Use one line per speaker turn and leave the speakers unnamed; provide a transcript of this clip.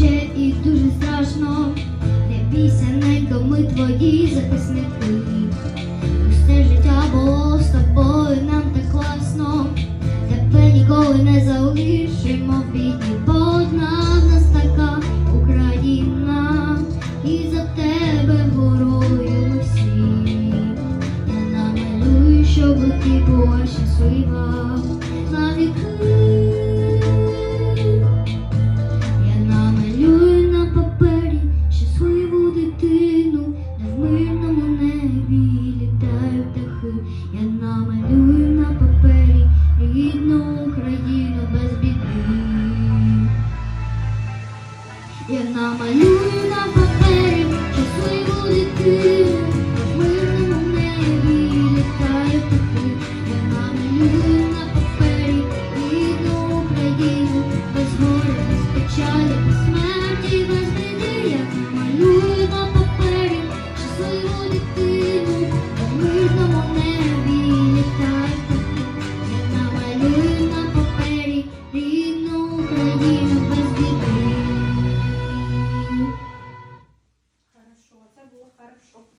пече і дуже страшно. Не бійся, ненько, ми твої захисники. Усе життя було з тобою, нам так класно. Тебе ніколи не залишимо в біді, бо одна в нас така Україна, і за тебе горою ми всі. Я намалюю, щоб ти була щаслива на віки. вільному небі літають птахи, я намалюю на папері рідну Україну без біди. Я намалюю на папері щасливу дитину. Thank you.